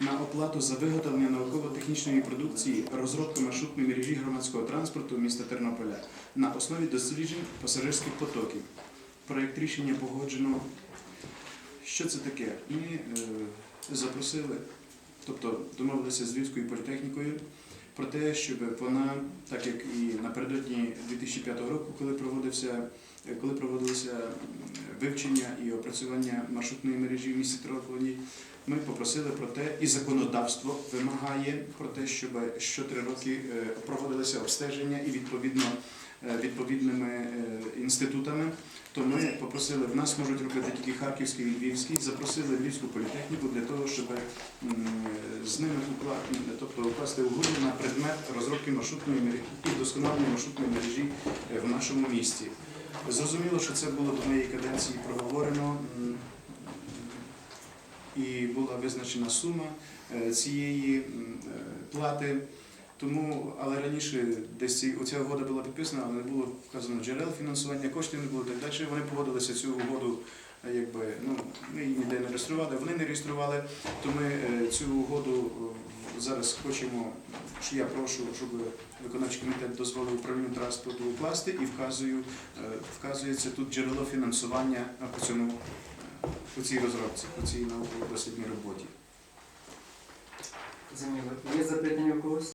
на оплату за виготовлення науково-технічної продукції, розробка маршрутної мережі громадського транспорту міста Тернополя на основі досліджень пасажирських потоків. Проєкт рішення погоджено. Що це таке? Ми е, запросили, тобто домовилися з Львівською політехнікою про те, щоб вона, так як і напередодні 2005 року, коли проводився, е, коли проводилося вивчення і опрацювання маршрутної мережі в місті Тернополі, ми попросили про те, і законодавство вимагає про те, щоб що три роки е, проводилися обстеження і відповідно е, відповідними е, інститутами. То ми попросили, в нас можуть робити тільки Харківський і Львівський, запросили Львівську політехніку для того, щоб з ними тобто укласти угоду на предмет розробки маршрутної мережі і вдосконалення маршрутної мережі в нашому місті. Зрозуміло, що це було до моєї каденції І була визначена сума е, цієї е, плати. Тому, але раніше десь ці- оця угода була підписана, але не було вказано джерел фінансування, коштів не було так далі. Вони погодилися цю угоду, е, якби ну ми її ніде не реєстрували, вони не реєстрували. То ми цю угоду зараз хочемо. Я прошу, щоб виконавчий комітет дозволив управлінню транспорту укласти і вказую, вказується тут джерело фінансування по цьому по цій розробці, по цій науково-дослідній роботі. Зрозуміло. Є запитання у когось?